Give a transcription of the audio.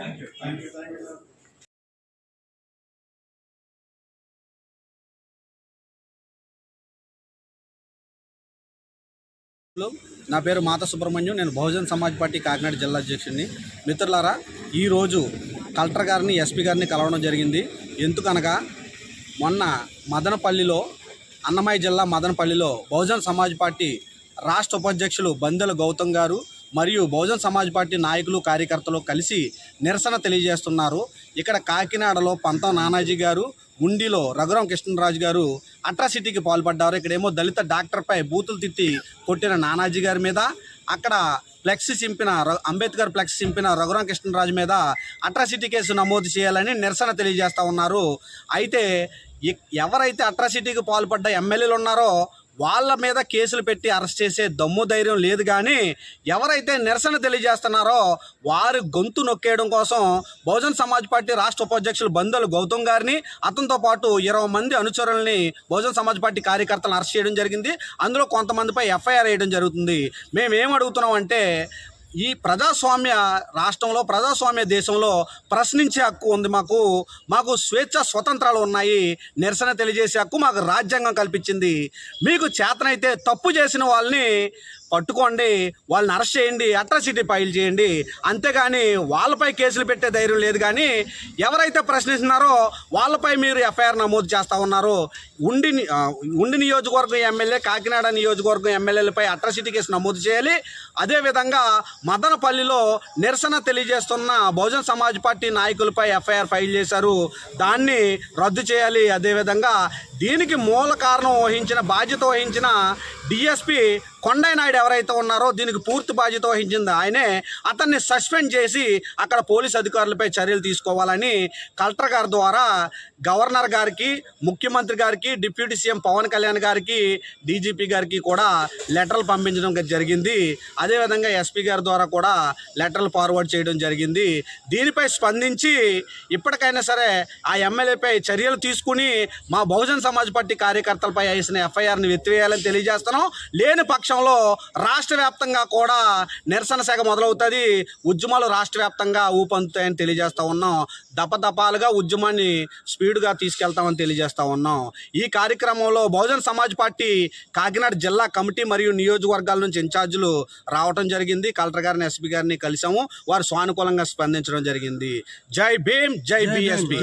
Hello, నా పేరు మాత సుబ్రహ్మణ్యం. నేను బహుజన్ సమాజ్ పార్టీ కాకినాడ జిల్లా అధ్యక్షుడిని. మిత్రులారా ఈరోజు కలెక్టర్ గారిని ఎస్పీ గారిని కలవడం జరిగింది. ఎందుకనగా మొన్న మదనపల్లిలో అన్నమయ్య జిల్లా మదనపల్లిలో బహుజన్ సమాజ్ పార్టీ రాష్ట్ర ఉపాధ్యక్షులు బందెల గౌతమ్ గారు మరియు బహుజన్ సమాజ్ పార్టీ నాయకులు కార్యకర్తలు కలిసి నిరసన తెలియజేస్తున్నారు. ఇక్కడ కాకినాడలో పంతం నానాజీ గారు ఉండిలో రఘురాం కృష్ణరాజు గారు అట్రాసిటీకి పాల్పడ్డారు. ఇక్కడేమో దళిత డాక్టర్పై బూతులు తిట్టి కొట్టిన నానాజీ గారి మీద అక్కడ ఫ్లెక్స్ చింపిన అంబేద్కర్ ఫ్లెక్స్ చింపిన రఘురాం కృష్ణరాజు మీద అట్రాసిటీ కేసు నమోదు చేయాలని నిరసన తెలియజేస్తూ ఉన్నారు. అయితే ఎవరైతే అట్రాసిటీకి పాల్పడ్డ ఎమ్మెల్యేలు ఉన్నారో వాళ్ళ మీద కేసులు పెట్టి అరెస్ట్ చేసే దమ్ము ధైర్యం లేదు కానీ ఎవరైతే నిరసన తెలియజేస్తున్నారో వారి గొంతు నొక్కేయడం కోసం బహుజన్ సమాజ్ పార్టీ రాష్ట్ర ఉపాధ్యక్షులు బందలు గౌతమ్ గారిని అతనితో పాటు ఇరవై మంది అనుచరుల్ని బహుజన్ సమాజ్ పార్టీ కార్యకర్తలను అరెస్ట్ చేయడం జరిగింది. అందులో కొంతమందిపై ఎఫ్ఐఆర్ వేయడం జరుగుతుంది. మేము ఏం అడుగుతున్నాం అంటే ఈ ప్రజాస్వామ్య రాష్ట్రంలో ప్రజాస్వామ్య దేశంలో ప్రశ్నించే హక్కు ఉంది మాకు. మాకు స్వేచ్ఛ స్వతంత్రాలు ఉన్నాయి. నిరసన తెలియజేసే హక్కు మాకు రాజ్యాంగం కల్పించింది. మీకు చేతనైతే తప్పు చేసిన వాళ్ళని పట్టుకోండి వాళ్ళని అరెస్ట్ చేయండి అట్రాసిటీ ఫైల్ చేయండి. అంతేగాని వాళ్ళపై కేసులు పెట్టే ధైర్యం లేదు కానీ ఎవరైతే ప్రశ్నిస్తున్నారో వాళ్ళపై మీరు ఎఫ్ఐఆర్ నమోదు చేస్తూ ఉన్నారు. ఉండి ఉండి నియోజకవర్గం ఎమ్మెల్యే కాకినాడ నియోజకవర్గం ఎమ్మెల్యేలపై అట్రాసిటీ కేసు నమోదు చేయాలి. అదేవిధంగా మదనపల్లిలో నిరసన తెలియజేస్తున్న బహుజన్ సమాజ్ పార్టీ నాయకులపై ఎఫ్ఐఆర్ ఫైల్ చేశారు. దాన్ని రద్దు చేయాలి. అదేవిధంగా దీనికి మూల కారణం వహించిన బాధ్యత వహించిన డిఎస్పి కొండయ్య నాయుడు ఎవరైతే ఉన్నారో దీనికి పూర్తి బాధ్యత వహించింది ఆయనే. అతన్ని సస్పెండ్ చేసి అక్కడ పోలీస్ అధికారులపై చర్యలు తీసుకోవాలని కలెక్టర్ గారి ద్వారా గవర్నర్ గారికి ముఖ్యమంత్రి గారికి డిప్యూటీ సీఎం పవన్ కళ్యాణ్ గారికి డీజీపీ గారికి కూడా లెటర్లు పంపించడం జరిగింది. అదేవిధంగా ఎస్పీ గారి ద్వారా కూడా లెటర్లు ఫార్వర్డ్ చేయడం జరిగింది. దీనిపై స్పందించి ఇప్పటికైనా సరే ఆ ఎమ్మెల్యేపై చర్యలు తీసుకుని మా బహుజన సమాజ్ పార్టీ కార్యకర్తలపై వేసిన ఎఫ్ఐఆర్ని ఎత్తివేయాలని తెలియజేస్తున్నాం. లేని పక్షంలో రాష్ట్ర వ్యాప్తంగా కూడా నిరసన శాఖ మొదలవుతుంది. ఉద్యమాలు రాష్ట్ర వ్యాప్తంగా ఊపందుతాయని తెలియజేస్తా ఉన్నాం. దపదపాలుగా ఉద్యమాన్ని స్పీడ్గా తీసుకెళ్తామని తెలియజేస్తా ఉన్నాం. ఈ కార్యక్రమంలో బహుజన్ సమాజ్ పార్టీ కాకినాడ జిల్లా కమిటీ మరియు నియోజకవర్గాల నుంచి ఇన్ఛార్జీలు రావటం జరిగింది. కలెక్టర్ గారిని ఎస్పీ గారిని కలిసాము వారు సానుకూలంగా స్పందించడం జరిగింది. జై భీమ్ జై బిఎస్పీ.